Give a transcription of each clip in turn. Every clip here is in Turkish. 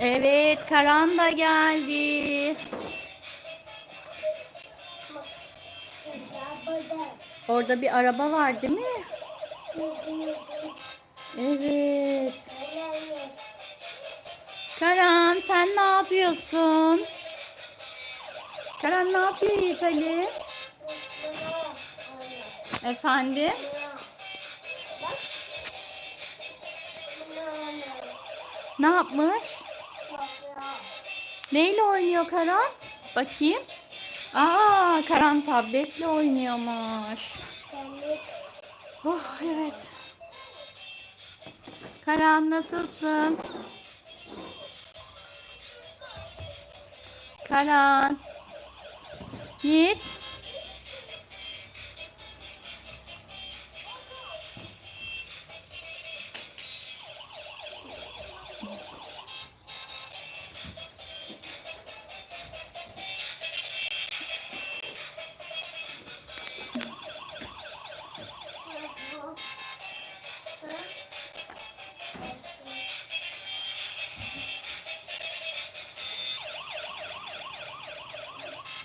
Evet, Karan da geldi. Orada bir araba var değil mi? Evet. Karan sen ne yapıyorsun? Karan ne yapıyor Yiğit Ali? Efendim? Ne yapmış? Neyle oynuyor Karan? Bakayım. Aa, Karan tabletle oynuyormuş. Oh evet. Karan nasılsın? Karan. Yiğit.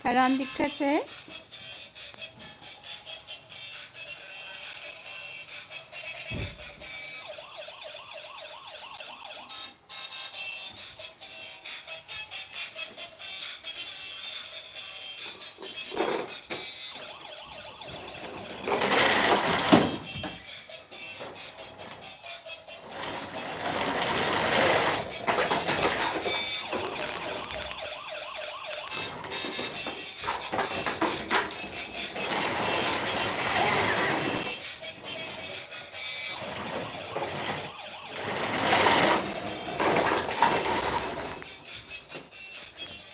Karan dikkat et.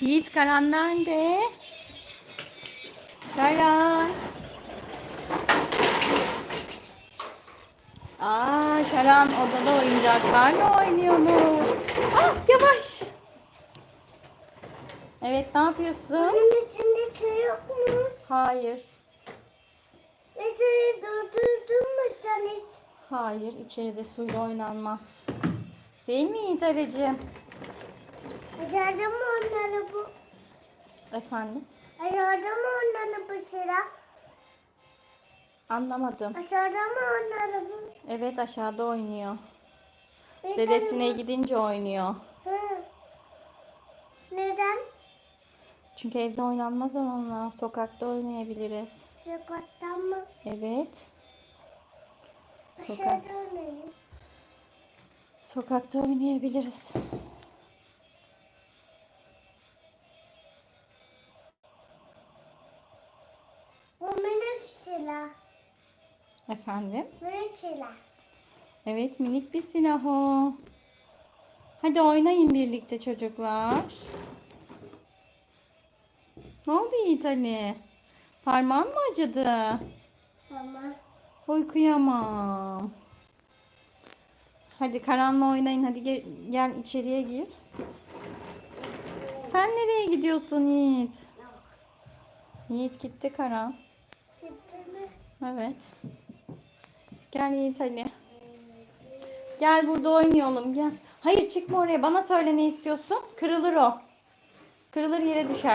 Yiğit Karan nerede? Karan. Aa Karan odada oyuncaklarla oynuyormuş. Ah yavaş. Evet ne yapıyorsun? Bunun içinde su yokmuş. Hayır. Mesela durdurdun mu sen hiç? Hayır içeride suyla oynanmaz. Değil mi Yiğit Ali'ciğim? Aşağıda mı onları bu? Efendim? Aşağıda mı onları bu sıra? Anlamadım. Aşağıda mı onları bu? Evet aşağıda oynuyor. Neden Dedesine bu? gidince oynuyor. Hı. Neden? Çünkü evde oynanmaz onunla. Sokakta oynayabiliriz. Sokaktan mı? Evet. Sokak. Aşağıda oynayın. Sokakta oynayabiliriz. Silah. Efendim? Minik silah. Evet minik bir silah o. Hadi oynayın birlikte çocuklar. Ne oldu Yiğit Ali? Parmağın mı acıdı? Ama Oy kıyamam. Hadi karanla oynayın. Hadi gel, gel içeriye gir. Sen nereye gidiyorsun Yiğit? Yiğit gitti Karan. Evet. Gel Yiğit Ali. Gel burada oynayalım gel. Hayır çıkma oraya. Bana söyle ne istiyorsun. Kırılır o. Kırılır yere düşer.